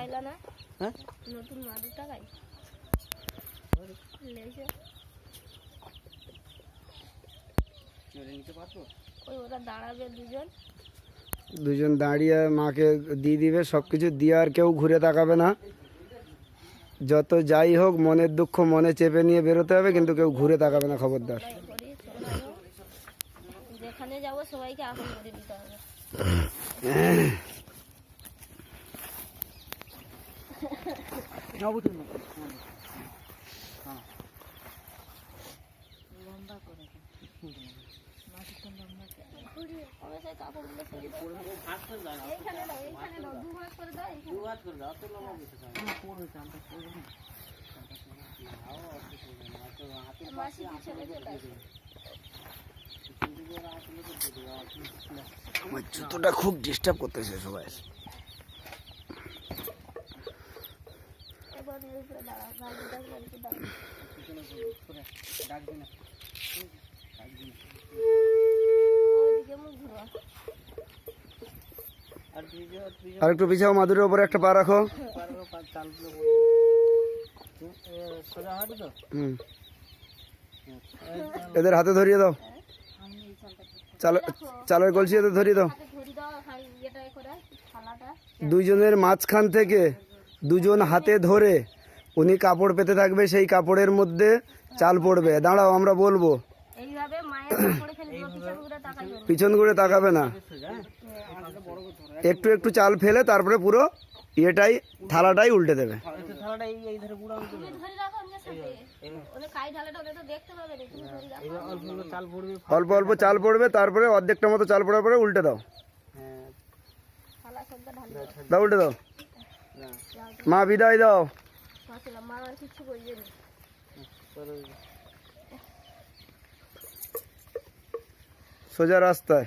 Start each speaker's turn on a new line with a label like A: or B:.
A: খাইলা না?
B: হ্যাঁ?
A: নতুন মাদুর টাকাই লেগেছে
B: চলে নিতে পারব?
A: ওই ওরা দাঁড়াবে দুজন।
C: দুজন দাঁড়িয়ে মাকে দিয়ে দিবে সব কিছু দিয়ে আর কেউ ঘুরে তাকাবে না। যত যাই হোক মনের দুঃখ মনে চেপে নিয়ে বেরোতে হবে কিন্তু কেউ ঘুরে তাকাবে না খবরদার।
A: যেখানে যাব সবাইকে আপন করে দিতে হবে
B: যাব তো না
A: আমি সেই কাপড়গুলো ফেলে দাও। এইখানে দাও এইখানে দাও দু ভাগ করে দাও এইখানে মাসি পিছনে চলে আসবে
C: আমার জুতোটা খুব ডিস্টার্ব করতেছে সবাই।
A: উপরে দাঁড়াও দাঁড়াও
B: ডাকবি না আর
C: একটু পিছাও মাদুরের উপরে একটা পা রাখো। এদের হাতে ধরিয়ে দাও। চাল চালের কলসি এদের ধরিয়ে দাও। দুজনের মাঝখান থেকে দুজন হাতে ধরে উনি কাপড় পেতে থাকবে সেই কাপড়ের মধ্যে চাল পড়বে। দাঁড়াও আমরা বলব।
A: পিছন ঘুরে
C: তাকাবে না। একটু একটু চাল ফেলে তারপরে পুরো ইয়েটাই থালাটাই উল্টে দেবে।
B: অল্প অল্প চাল পড়বে
C: তারপরে অর্ধেকটা মতো চাল পড়ার পরে উল্টে দাও।
A: দাও
C: উল্টে দাও। মা বিদায় দাও। সোজা রাস্তায়।